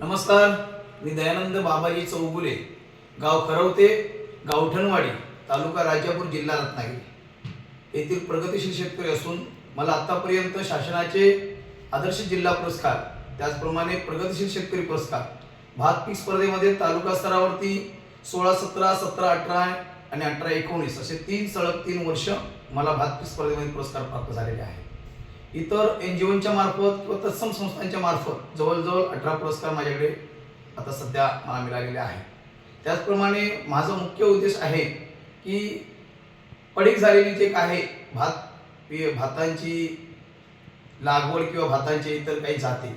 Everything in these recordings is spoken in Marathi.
नमस्कार मी दयानंद बाबाजी चौगुले गाव खरवते गावठणवाडी तालुका राजापूर जिल्हा रत्नागिरी. येथील प्रगतिशील शेतकरी असून मला आतापर्यंत शासनाचे आदर्श जिल्हा पुरस्कार त्याचप्रमाणे प्रगतिशील शेतकरी पुरस्कार भात पीक स्पर्धेमध्ये तालुका स्तरावरती सोळा सतरा सतरा अठरा आणि अठरा एकोणीस असे तीन सलग तीन वर्ष मला भात पीक स्पर्धेमध्ये पुरस्कार प्राप्त झालेले आहे इतर एन जी ओच्या मार्फत किंवा तत्सम संस्थांच्या मार्फत जवळजवळ अठरा पुरस्कार माझ्याकडे आता सध्या मला मिळालेले आहे त्याचप्रमाणे माझा मुख्य उद्देश आहे की पडीक झालेली जे काही आहे भात भातांची लागवड किंवा भातांचे इतर काही जाती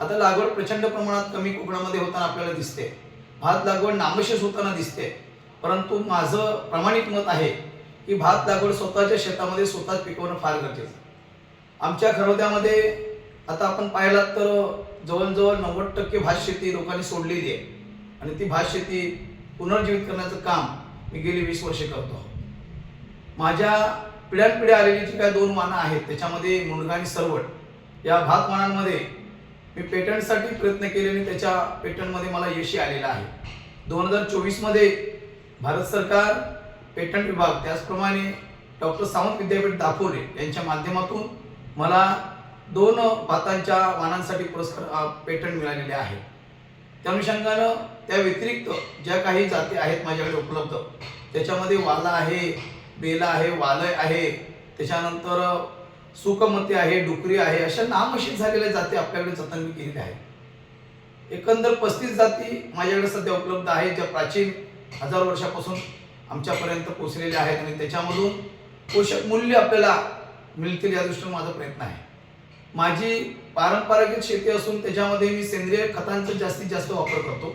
आता लागवड प्रचंड प्रमाणात कमी कोकणामध्ये होताना आपल्याला दिसते. भात लागवड नामशेष होताना दिसते. परंतु माझं प्रामाणिक मत आहे की भात लागवड स्वतःच्या शेतामध्ये स्वतःच पिकवणं फार गरजेचं आमच्या खरोद्यामध्ये आता आपण पाहिलात तर जवळजवळ नव्वद टक्के भात शेती लोकांनी सोडलेली आहे. आणि ती भात शेती पुनर्जीवित करण्याचं काम मी गेली वीस वर्षे करतो माझ्या पिढ्यानपिढ्या आलेली जी काय दोन वानं आहेत त्याच्यामध्ये मुंडगा आणि सरवट या भात वाहनांमध्ये मी पेटंटसाठी प्रयत्न केले आणि त्याच्या पेटंटमध्ये मला यशी आलेलं आहे. दोन हजार चोवीसमध्ये भारत सरकार पेटंट विभाग त्याचप्रमाणे डॉक्टर सावंत विद्यापीठ दाखवले यांच्या माध्यमातून मला दोन भातांच्या वाहनांसाठी पुरस्कार पेटंट मिळालेले आहे. त्या अनुषंगानं त्या व्यतिरिक्त ज्या काही जाती आहेत माझ्याकडे उपलब्ध त्याच्यामध्ये वाला आहे बेला आहे वालय आहे त्याच्यानंतर सुकमती आहे डुकरी आहे अशा नामशील झालेल्या जाती आपल्याकडे जतन मी केलेल्या आहेत. एकंदर पस्तीस जाती माझ्याकडे सध्या उपलब्ध आहेत ज्या प्राचीन हजार वर्षापासून आमच्यापर्यंत पोचलेल्या आहेत आणि त्याच्यामधून पोषक मूल्य आपल्याला मिळतील या दृष्टीने माझा प्रयत्न आहे. माझी पारंपरिक शेती असून त्याच्यामध्ये मी सेंद्रिय खतांचा जास्तीत जास्त वापर करतो.